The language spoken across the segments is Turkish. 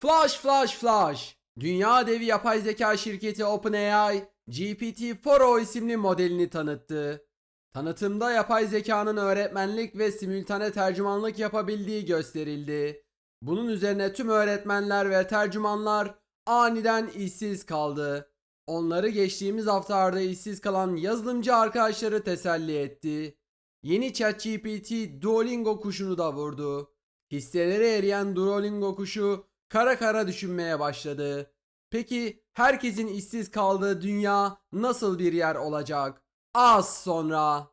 Flash flash flash. Dünya devi yapay zeka şirketi OpenAI GPT-4o isimli modelini tanıttı. Tanıtımda yapay zekanın öğretmenlik ve simültane tercümanlık yapabildiği gösterildi. Bunun üzerine tüm öğretmenler ve tercümanlar aniden işsiz kaldı. Onları geçtiğimiz haftalarda işsiz kalan yazılımcı arkadaşları teselli etti. Yeni ChatGPT Duolingo kuşunu da vurdu. Hisseleri eriyen Duolingo kuşu kara kara düşünmeye başladı. Peki herkesin işsiz kaldığı dünya nasıl bir yer olacak? Az sonra.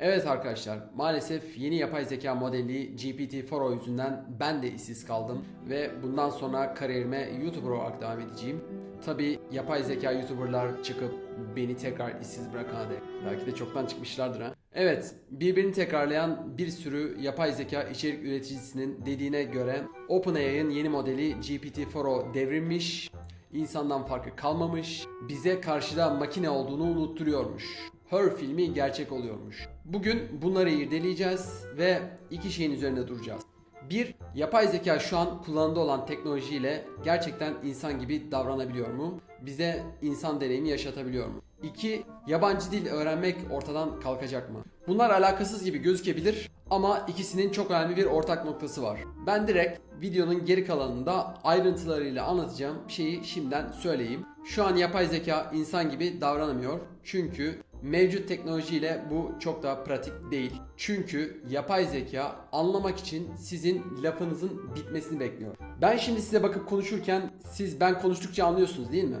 Evet arkadaşlar maalesef yeni yapay zeka modeli GPT-4o yüzünden ben de işsiz kaldım ve bundan sonra kariyerime YouTuber olarak devam edeceğim. Tabi yapay zeka YouTuberlar çıkıp beni tekrar işsiz bırakan de belki de çoktan çıkmışlardır ha. Evet birbirini tekrarlayan bir sürü yapay zeka içerik üreticisinin dediğine göre OpenAI'ın yeni modeli GPT-4o devrilmiş, insandan farkı kalmamış, bize karşıda makine olduğunu unutturuyormuş. Her filmi gerçek oluyormuş. Bugün bunları irdeleyeceğiz ve iki şeyin üzerinde duracağız. Bir, yapay zeka şu an kullanımda olan teknolojiyle gerçekten insan gibi davranabiliyor mu? Bize insan deneyimi yaşatabiliyor mu? İki, yabancı dil öğrenmek ortadan kalkacak mı? Bunlar alakasız gibi gözükebilir ama ikisinin çok önemli bir ortak noktası var. Ben direkt videonun geri kalanında ayrıntılarıyla anlatacağım şeyi şimdiden söyleyeyim. Şu an yapay zeka insan gibi davranamıyor. Çünkü mevcut teknolojiyle bu çok daha pratik değil. Çünkü yapay zeka anlamak için sizin lafınızın bitmesini bekliyor. Ben şimdi size bakıp konuşurken siz ben konuştukça anlıyorsunuz değil mi?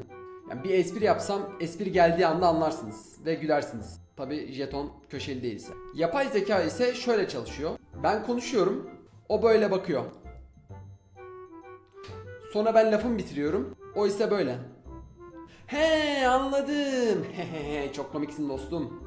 Yani bir espri yapsam espri geldiği anda anlarsınız ve gülersiniz. Tabi jeton köşeli değilse. Yapay zeka ise şöyle çalışıyor. Ben konuşuyorum, o böyle bakıyor. Sonra ben lafımı bitiriyorum, o ise böyle. He anladım. Çok komiksin dostum.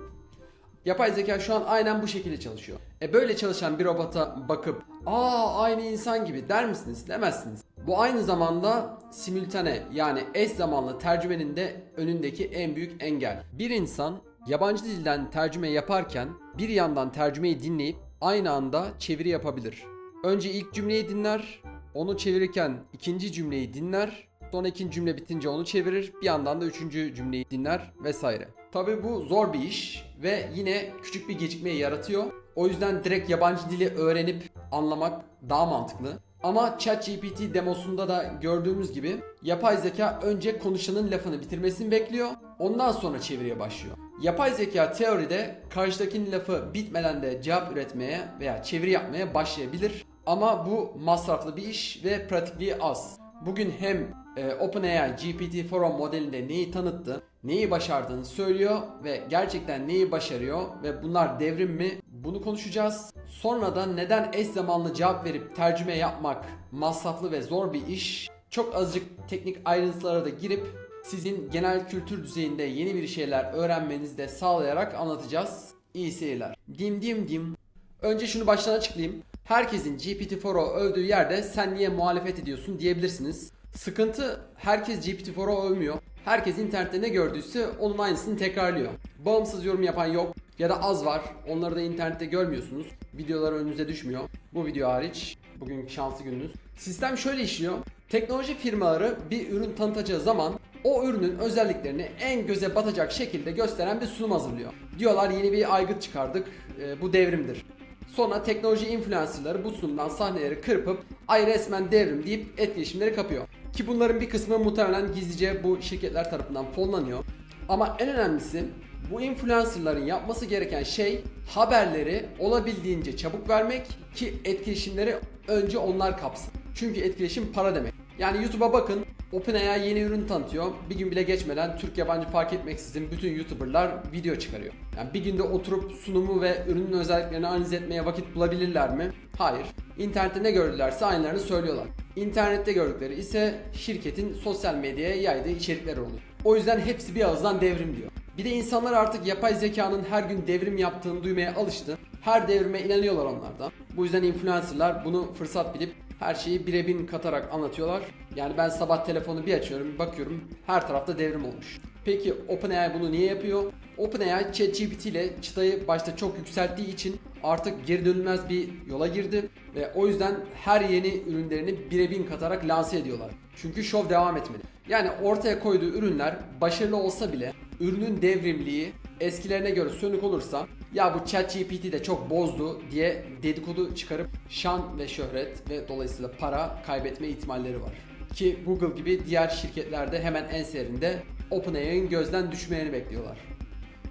Yapay zeka şu an aynen bu şekilde çalışıyor. E böyle çalışan bir robota bakıp aa aynı insan gibi der misiniz? Demezsiniz. Bu aynı zamanda simültane yani eş zamanlı tercümenin de önündeki en büyük engel. Bir insan yabancı dilden tercüme yaparken bir yandan tercümeyi dinleyip aynı anda çeviri yapabilir. Önce ilk cümleyi dinler, onu çevirirken ikinci cümleyi dinler, Sonra ikinci cümle bitince onu çevirir. Bir yandan da üçüncü cümleyi dinler vesaire. Tabi bu zor bir iş ve yine küçük bir gecikmeyi yaratıyor. O yüzden direkt yabancı dili öğrenip anlamak daha mantıklı. Ama ChatGPT demosunda da gördüğümüz gibi yapay zeka önce konuşanın lafını bitirmesini bekliyor. Ondan sonra çeviriye başlıyor. Yapay zeka teoride karşıdakinin lafı bitmeden de cevap üretmeye veya çeviri yapmaya başlayabilir. Ama bu masraflı bir iş ve pratikliği az. Bugün hem e, OpenAI GPT-4o modelinde neyi tanıttı, neyi başardığını söylüyor ve gerçekten neyi başarıyor ve bunlar devrim mi bunu konuşacağız. Sonra da neden eş zamanlı cevap verip tercüme yapmak masraflı ve zor bir iş. Çok azıcık teknik ayrıntılara da girip sizin genel kültür düzeyinde yeni bir şeyler öğrenmenizi de sağlayarak anlatacağız. İyi seyirler. Dim dim dim. Önce şunu baştan açıklayayım. Herkesin GPT-4o övdüğü yerde sen niye muhalefet ediyorsun diyebilirsiniz. Sıkıntı herkes GPT-4o övmüyor. Herkes internette ne gördüyse onun aynısını tekrarlıyor. Bağımsız yorum yapan yok ya da az var. Onları da internette görmüyorsunuz. Videolar önünüze düşmüyor. Bu video hariç. Bugünkü şanslı gününüz. Sistem şöyle işliyor. Teknoloji firmaları bir ürün tanıtacağı zaman o ürünün özelliklerini en göze batacak şekilde gösteren bir sunum hazırlıyor. Diyorlar yeni bir aygıt çıkardık. e, bu devrimdir. Sonra teknoloji influencerları bu sunumdan sahneleri kırpıp ay resmen devrim deyip etkileşimleri kapıyor. Ki bunların bir kısmı muhtemelen gizlice bu şirketler tarafından fonlanıyor. Ama en önemlisi bu influencerların yapması gereken şey haberleri olabildiğince çabuk vermek ki etkileşimleri önce onlar kapsın. Çünkü etkileşim para demek. Yani YouTube'a bakın OpenAI yeni ürün tanıtıyor. Bir gün bile geçmeden Türk yabancı fark etmeksizin bütün YouTuber'lar video çıkarıyor. Yani bir günde oturup sunumu ve ürünün özelliklerini analiz etmeye vakit bulabilirler mi? Hayır. İnternette ne gördülerse aynılarını söylüyorlar. İnternette gördükleri ise şirketin sosyal medyaya yaydığı içerikler oluyor. O yüzden hepsi bir ağızdan devrim diyor. Bir de insanlar artık yapay zekanın her gün devrim yaptığını duymaya alıştı. Her devrime inanıyorlar onlardan. Bu yüzden influencerlar bunu fırsat bilip her şeyi birebir katarak anlatıyorlar. Yani ben sabah telefonu bir açıyorum, bakıyorum her tarafta devrim olmuş. Peki OpenAI bunu niye yapıyor? OpenAI ChatGPT ile çıtayı başta çok yükselttiği için artık geri dönülmez bir yola girdi ve o yüzden her yeni ürünlerini bire bin katarak lanse ediyorlar. Çünkü şov devam etmeli. Yani ortaya koyduğu ürünler başarılı olsa bile ürünün devrimliği eskilerine göre sönük olursa ya bu ChatGPT de çok bozdu diye dedikodu çıkarıp şan ve şöhret ve dolayısıyla para kaybetme ihtimalleri var. Ki Google gibi diğer şirketlerde hemen en serinde OpenAI'nin gözden düşmeyeni bekliyorlar.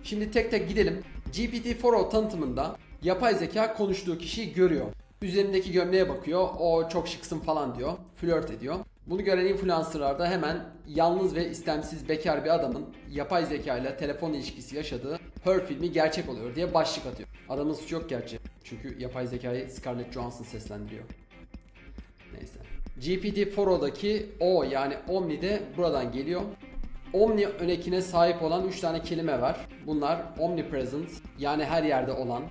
Şimdi tek tek gidelim. GPT-4o tanıtımında yapay zeka konuştuğu kişiyi görüyor. Üzerindeki gömleğe bakıyor. O çok şıksın falan diyor. Flört ediyor. Bunu gören influencerlar da hemen yalnız ve istemsiz bekar bir adamın yapay zeka ile telefon ilişkisi yaşadığı Her filmi gerçek oluyor diye başlık atıyor. Adamın suçu yok gerçi. Çünkü yapay zekayı Scarlett Johansson seslendiriyor. Neyse. GPT-4o'daki O yani Omni de buradan geliyor. Omni önekine sahip olan 3 tane kelime var. Bunlar omnipresent yani her yerde olan,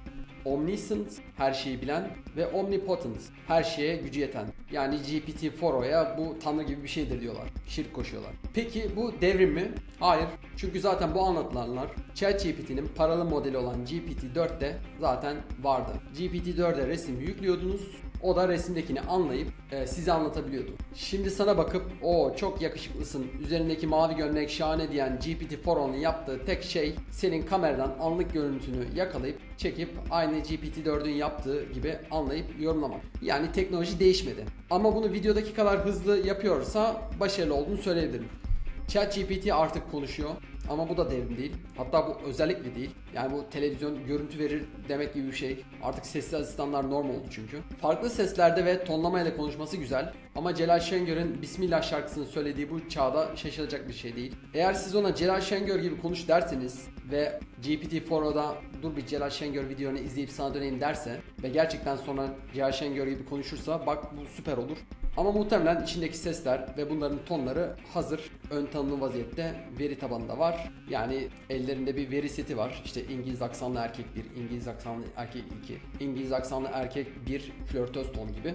omniscient her şeyi bilen ve omnipotent her şeye gücü yeten. Yani GPT-4o'ya bu tanrı gibi bir şeydir diyorlar. Şirk koşuyorlar. Peki bu devrim mi? Hayır. Çünkü zaten bu anlatılanlar ChatGPT'nin paralı modeli olan GPT-4'te zaten vardı. GPT-4'e resim yüklüyordunuz. O da resimdekini anlayıp e, size anlatabiliyordu. Şimdi sana bakıp o çok yakışıklısın, üzerindeki mavi gömlek şahane diyen GPT-4o'nun yaptığı tek şey senin kameradan anlık görüntünü yakalayıp çekip aynı GPT-4'ün yaptığı gibi anlayıp yorumlamak. Yani teknoloji değişmedi. Ama bunu videodaki kadar hızlı yapıyorsa başarılı olduğunu söyleyebilirim. ChatGPT artık konuşuyor ama bu da devrim değil. Hatta bu özellikle değil. Yani bu televizyon görüntü verir demek gibi bir şey. Artık sesli asistanlar norm oldu çünkü. Farklı seslerde ve tonlamayla konuşması güzel. Ama Celal Şengör'ün Bismillah şarkısını söylediği bu çağda şaşılacak bir şey değil. Eğer siz ona Celal Şengör gibi konuş derseniz ve GPT-4o'da dur bir Celal Şengör videonu izleyip sana döneyim derse ve gerçekten sonra Celal Şengör gibi konuşursa bak bu süper olur. Ama muhtemelen içindeki sesler ve bunların tonları hazır ön tanımlı vaziyette veri tabanında var. Yani ellerinde bir veri seti var. İşte İngiliz aksanlı erkek 1, İngiliz aksanlı erkek 2, İngiliz aksanlı erkek 1 flörtöz ton gibi.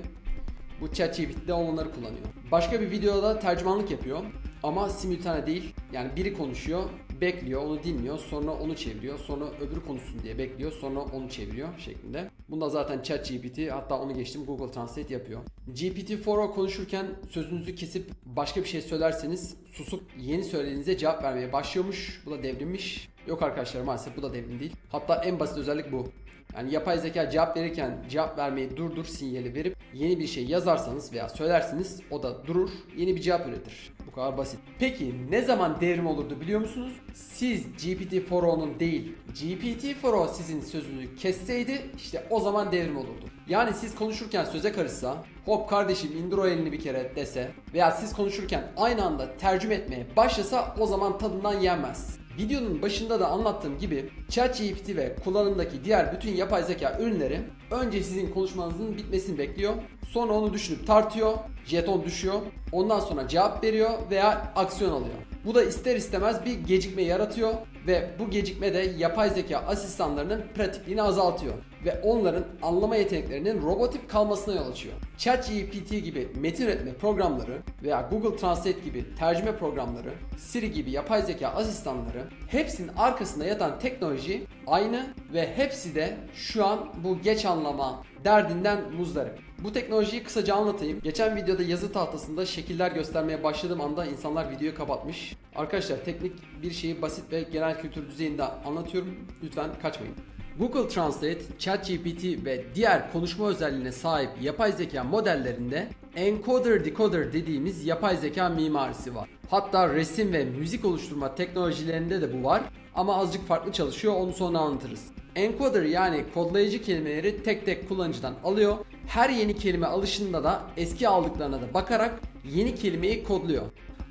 Bu ChatGPT'de onları kullanıyor. Başka bir videoda tercümanlık yapıyor ama simultane değil. Yani biri konuşuyor, bekliyor, onu dinliyor, sonra onu çeviriyor, sonra öbürü konuşsun diye bekliyor, sonra onu çeviriyor şeklinde. Bunda zaten ChatGPT hatta onu geçtim Google Translate yapıyor. GPT-4o konuşurken sözünüzü kesip başka bir şey söylerseniz susup yeni söylediğinize cevap vermeye başlıyormuş. Bu da devrimmiş. Yok arkadaşlar maalesef bu da devrim değil. Hatta en basit özellik bu. Yani yapay zeka cevap verirken cevap vermeyi durdur sinyali verip yeni bir şey yazarsanız veya söylerseniz o da durur yeni bir cevap üretir. Kadar basit. Peki ne zaman devrim olurdu biliyor musunuz? Siz GPT-4o'nun değil GPT-4o sizin sözünü kesseydi işte o zaman devrim olurdu. Yani siz konuşurken söze karışsa hop kardeşim indir o elini bir kere dese veya siz konuşurken aynı anda tercüme etmeye başlasa o zaman tadından yenmez. Videonun başında da anlattığım gibi ChatGPT ve kullanımdaki diğer bütün yapay zeka ürünleri önce sizin konuşmanızın bitmesini bekliyor. Sonra onu düşünüp tartıyor, jeton düşüyor. Ondan sonra cevap veriyor veya aksiyon alıyor. Bu da ister istemez bir gecikme yaratıyor ve bu gecikme de yapay zeka asistanlarının pratikliğini azaltıyor ve onların anlama yeteneklerinin robotik kalmasına yol açıyor. ChatGPT gibi metin üretme programları veya Google Translate gibi tercüme programları, Siri gibi yapay zeka asistanları hepsinin arkasında yatan teknoloji aynı ve hepsi de şu an bu geç anlama derdinden muzdarip. Bu teknolojiyi kısaca anlatayım. Geçen videoda yazı tahtasında şekiller göstermeye başladığım anda insanlar videoyu kapatmış. Arkadaşlar teknik bir şeyi basit ve genel kültür düzeyinde anlatıyorum. Lütfen kaçmayın. Google Translate, ChatGPT ve diğer konuşma özelliğine sahip yapay zeka modellerinde encoder decoder dediğimiz yapay zeka mimarisi var. Hatta resim ve müzik oluşturma teknolojilerinde de bu var ama azıcık farklı çalışıyor onu sonra anlatırız. Encoder yani kodlayıcı kelimeleri tek tek kullanıcıdan alıyor. Her yeni kelime alışında da eski aldıklarına da bakarak yeni kelimeyi kodluyor.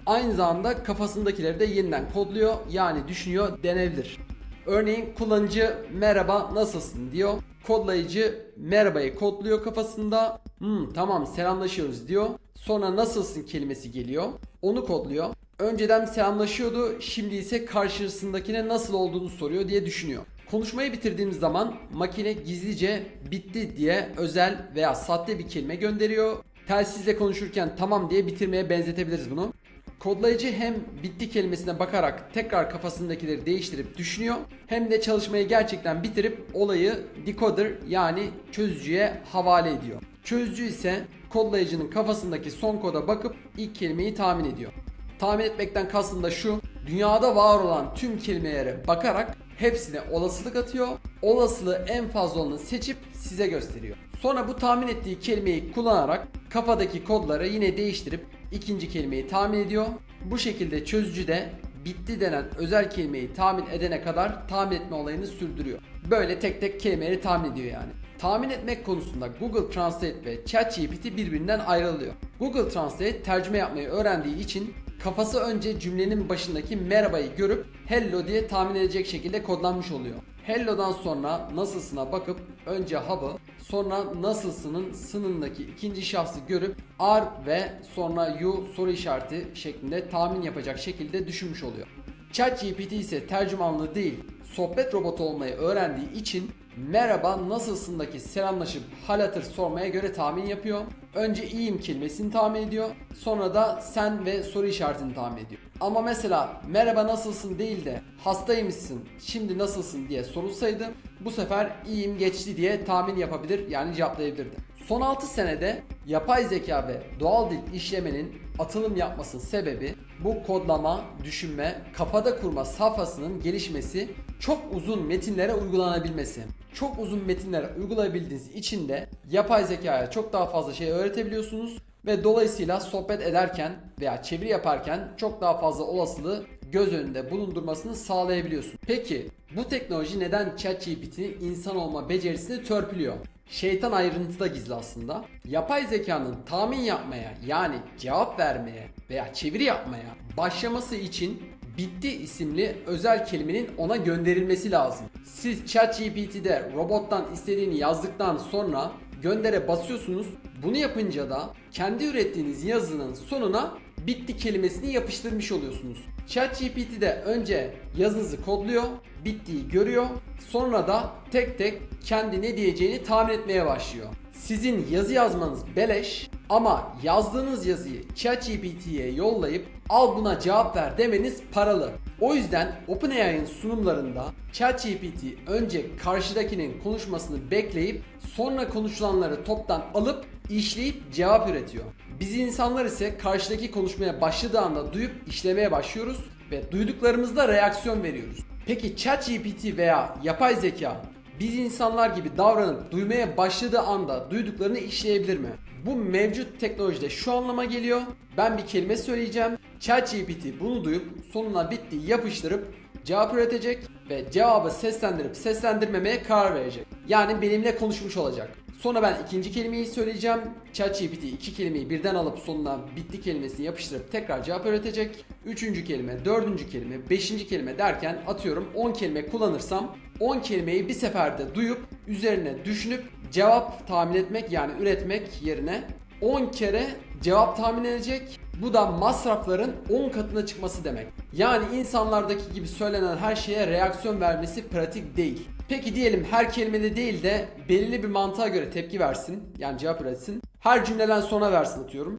Aynı zamanda kafasındakileri de yeniden kodluyor yani düşünüyor denebilir. Örneğin kullanıcı merhaba nasılsın diyor. Kodlayıcı merhabayı kodluyor kafasında. Hmm, tamam selamlaşıyoruz diyor. Sonra nasılsın kelimesi geliyor. Onu kodluyor. Önceden selamlaşıyordu şimdi ise karşısındakine nasıl olduğunu soruyor diye düşünüyor. Konuşmayı bitirdiğimiz zaman makine gizlice bitti diye özel veya sahte bir kelime gönderiyor. Telsizle konuşurken tamam diye bitirmeye benzetebiliriz bunu. Kodlayıcı hem bitti kelimesine bakarak tekrar kafasındakileri değiştirip düşünüyor hem de çalışmayı gerçekten bitirip olayı decoder yani çözücüye havale ediyor. Çözücü ise kodlayıcının kafasındaki son koda bakıp ilk kelimeyi tahmin ediyor. Tahmin etmekten kastım da şu. Dünyada var olan tüm kelimelere bakarak hepsine olasılık atıyor. Olasılığı en fazla olanı seçip size gösteriyor. Sonra bu tahmin ettiği kelimeyi kullanarak kafadaki kodları yine değiştirip ikinci kelimeyi tahmin ediyor. Bu şekilde çözücü de bitti denen özel kelimeyi tahmin edene kadar tahmin etme olayını sürdürüyor. Böyle tek tek kelimeleri tahmin ediyor yani. Tahmin etmek konusunda Google Translate ve ChatGPT birbirinden ayrılıyor. Google Translate tercüme yapmayı öğrendiği için kafası önce cümlenin başındaki merhabayı görüp hello diye tahmin edecek şekilde kodlanmış oluyor. Hello'dan sonra nasılsına bakıp önce have'ı sonra nasılsının sınındaki ikinci şahsı görüp are ve sonra you soru işareti şeklinde tahmin yapacak şekilde düşünmüş oluyor. ChatGPT ise tercümanlığı değil, sohbet robotu olmayı öğrendiği için merhaba nasılsındaki selamlaşıp hal hatır sormaya göre tahmin yapıyor. Önce iyiyim kelimesini tahmin ediyor. Sonra da sen ve soru işaretini tahmin ediyor. Ama mesela merhaba nasılsın değil de hastaymışsın şimdi nasılsın diye sorulsaydı bu sefer iyiyim geçti diye tahmin yapabilir yani cevaplayabilirdi. Son 6 senede yapay zeka ve doğal dil işlemenin atılım yapmasının sebebi bu kodlama, düşünme, kafada kurma safhasının gelişmesi, çok uzun metinlere uygulanabilmesi. Çok uzun metinlere uygulayabildiğiniz için de yapay zekaya çok daha fazla şey öğretebiliyorsunuz ve dolayısıyla sohbet ederken veya çeviri yaparken çok daha fazla olasılığı göz önünde bulundurmasını sağlayabiliyorsun. Peki bu teknoloji neden ChatGPT'nin insan olma becerisini törpülüyor? Şeytan ayrıntıda gizli aslında. Yapay zekanın tahmin yapmaya yani cevap vermeye veya çeviri yapmaya başlaması için bitti isimli özel kelimenin ona gönderilmesi lazım. Siz ChatGPT'de robottan istediğini yazdıktan sonra göndere basıyorsunuz. Bunu yapınca da kendi ürettiğiniz yazının sonuna bitti kelimesini yapıştırmış oluyorsunuz. ChatGPT de önce yazınızı kodluyor, bittiği görüyor. Sonra da tek tek kendi ne diyeceğini tahmin etmeye başlıyor. Sizin yazı yazmanız beleş ama yazdığınız yazıyı ChatGPT'ye yollayıp al buna cevap ver demeniz paralı. O yüzden OpenAI'ın sunumlarında ChatGPT önce karşıdakinin konuşmasını bekleyip sonra konuşulanları toptan alıp işleyip cevap üretiyor. Biz insanlar ise karşıdaki konuşmaya başladığı anda duyup işlemeye başlıyoruz ve duyduklarımızda reaksiyon veriyoruz. Peki ChatGPT veya yapay zeka biz insanlar gibi davranıp duymaya başladığı anda duyduklarını işleyebilir mi? Bu mevcut teknolojide şu anlama geliyor. Ben bir kelime söyleyeceğim. ChatGPT bunu duyup sonuna bitti yapıştırıp cevap üretecek ve cevabı seslendirip seslendirmemeye karar verecek. Yani benimle konuşmuş olacak. Sonra ben ikinci kelimeyi söyleyeceğim. ChatGPT iki kelimeyi birden alıp sonuna bitti kelimesini yapıştırıp tekrar cevap üretecek. Üçüncü kelime, dördüncü kelime, beşinci kelime derken atıyorum 10 kelime kullanırsam 10 kelimeyi bir seferde duyup üzerine düşünüp cevap tahmin etmek yani üretmek yerine 10 kere cevap tahmin edecek. Bu da masrafların 10 katına çıkması demek. Yani insanlardaki gibi söylenen her şeye reaksiyon vermesi pratik değil. Peki diyelim her kelimede değil de belirli bir mantığa göre tepki versin. Yani cevap üretsin. Her cümleden sonra versin atıyorum.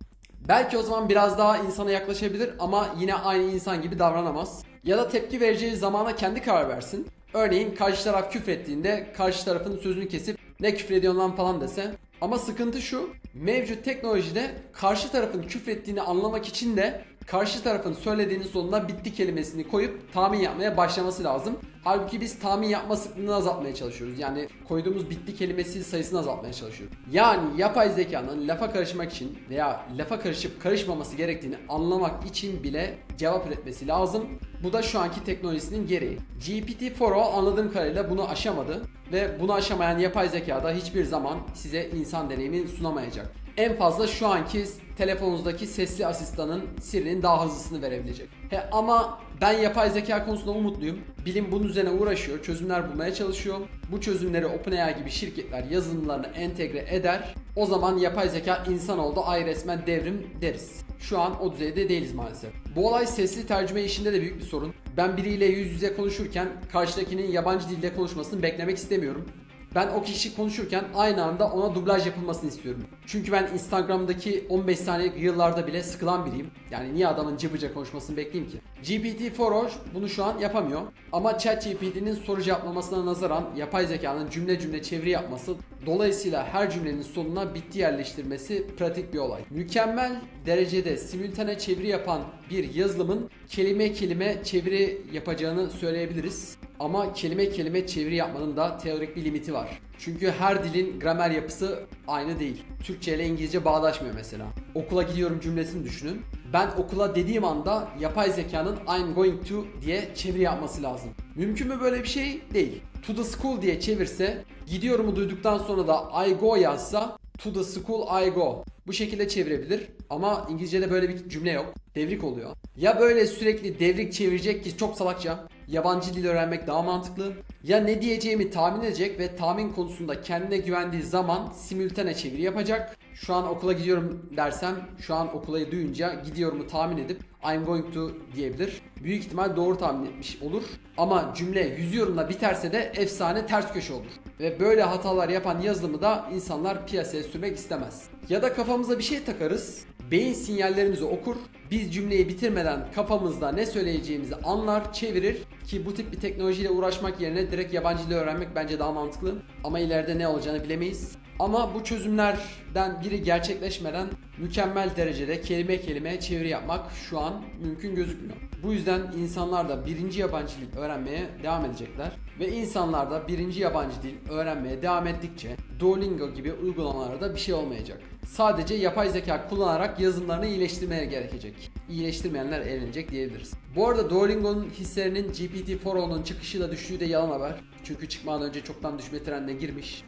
Belki o zaman biraz daha insana yaklaşabilir ama yine aynı insan gibi davranamaz. Ya da tepki vereceği zamana kendi karar versin. Örneğin karşı taraf küfrettiğinde karşı tarafın sözünü kesip ne küfrediyorsun lan falan dese. Ama sıkıntı şu, mevcut teknolojide karşı tarafın küfrettiğini anlamak için de karşı tarafın söylediğinin sonuna bitti kelimesini koyup tahmin yapmaya başlaması lazım. Halbuki biz tahmin yapma sıklığını azaltmaya çalışıyoruz. Yani koyduğumuz bitti kelimesi sayısını azaltmaya çalışıyoruz. Yani yapay zekanın lafa karışmak için veya lafa karışıp karışmaması gerektiğini anlamak için bile cevap üretmesi lazım. Bu da şu anki teknolojisinin gereği. GPT-4o anladığım kadarıyla bunu aşamadı ve bunu aşamayan yapay zeka da hiçbir zaman size insan deneyimi sunamayacak. En fazla şu anki telefonunuzdaki sesli asistanın Siri'nin daha hızlısını verebilecek. He, ama ben yapay zeka konusunda umutluyum. Bilim bunun üzerine uğraşıyor, çözümler bulmaya çalışıyor. Bu çözümleri OpenAI gibi şirketler yazılımlarına entegre eder. O zaman yapay zeka insan oldu, ay resmen devrim deriz. Şu an o düzeyde değiliz maalesef. Bu olay sesli tercüme işinde de büyük bir sorun. Ben biriyle yüz yüze konuşurken karşıdakinin yabancı dilde konuşmasını beklemek istemiyorum. Ben o kişi konuşurken aynı anda ona dublaj yapılmasını istiyorum. Çünkü ben Instagram'daki 15 saniyelik yıllarda bile sıkılan biriyim. Yani niye adamın cıbıca konuşmasını bekleyeyim ki? GPT-4o bunu şu an yapamıyor. Ama ChatGPT'nin soru cevaplamasına nazaran yapay zekanın cümle cümle çeviri yapması dolayısıyla her cümlenin sonuna bitti yerleştirmesi pratik bir olay. Mükemmel derecede simültane çeviri yapan bir yazılımın kelime kelime çeviri yapacağını söyleyebiliriz. Ama kelime kelime çeviri yapmanın da teorik bir limiti var. Çünkü her dilin gramer yapısı aynı değil. Türkçe ile İngilizce bağdaşmıyor mesela. Okula gidiyorum cümlesini düşünün. Ben okula dediğim anda yapay zekanın I'm going to diye çeviri yapması lazım. Mümkün mü böyle bir şey? Değil. To the school diye çevirse, gidiyorumu duyduktan sonra da I go yazsa, to the school I go. Bu şekilde çevirebilir ama İngilizce'de böyle bir cümle yok. Devrik oluyor. Ya böyle sürekli devrik çevirecek ki çok salakça. Yabancı dil öğrenmek daha mantıklı. Ya ne diyeceğimi tahmin edecek ve tahmin konusunda kendine güvendiği zaman simültane çeviri yapacak. Şu an okula gidiyorum dersem şu an okula duyunca gidiyorumu tahmin edip I'm going to diyebilir. Büyük ihtimal doğru tahmin etmiş olur. Ama cümle yüzüyorumla biterse de efsane ters köşe olur. Ve böyle hatalar yapan yazılımı da insanlar piyasaya sürmek istemez. Ya da kafamıza bir şey takarız. Beyin sinyallerimizi okur. Biz cümleyi bitirmeden kafamızda ne söyleyeceğimizi anlar, çevirir ki bu tip bir teknolojiyle uğraşmak yerine direkt yabancı dil öğrenmek bence daha mantıklı. Ama ileride ne olacağını bilemeyiz. Ama bu çözümlerden biri gerçekleşmeden mükemmel derecede kelime kelime çeviri yapmak şu an mümkün gözükmüyor. Bu yüzden insanlar da birinci yabancı dil öğrenmeye devam edecekler. Ve insanlar da birinci yabancı dil öğrenmeye devam ettikçe Duolingo gibi uygulamalarda bir şey olmayacak. Sadece yapay zeka kullanarak yazılımlarını iyileştirmeye gerekecek. İyileştirmeyenler eğlenecek diyebiliriz. Bu arada Duolingo'nun hislerinin GPT-4o'nun çıkışıyla düştüğü de yalan haber. Çünkü çıkmadan önce çoktan düşme trendine girmiş.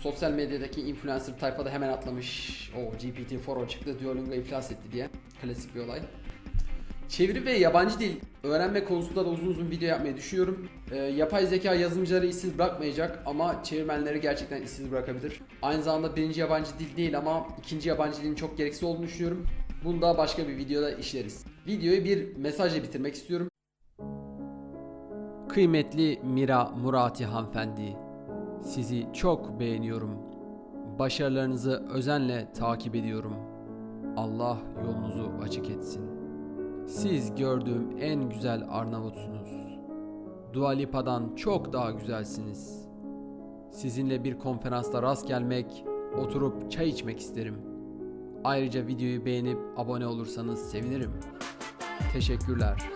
Sosyal medyadaki influencer tayfada hemen atlamış. O GPT-4o çıktı Duolingo iflas etti diye. Klasik bir olay. Çeviri ve yabancı dil öğrenme konusunda da uzun uzun video yapmayı düşünüyorum. Ee, yapay zeka yazılımcıları işsiz bırakmayacak ama çevirmenleri gerçekten işsiz bırakabilir. Aynı zamanda birinci yabancı dil değil ama ikinci yabancı dilin çok gereksiz olduğunu düşünüyorum. Bunu da başka bir videoda işleriz. Videoyu bir mesajla bitirmek istiyorum. Kıymetli Mira Murati hanımefendi, sizi çok beğeniyorum. Başarılarınızı özenle takip ediyorum. Allah yolunuzu açık etsin. Siz gördüğüm en güzel Arnavutsunuz. Dua Lipa'dan çok daha güzelsiniz. Sizinle bir konferansta rast gelmek, oturup çay içmek isterim. Ayrıca videoyu beğenip abone olursanız sevinirim. Teşekkürler.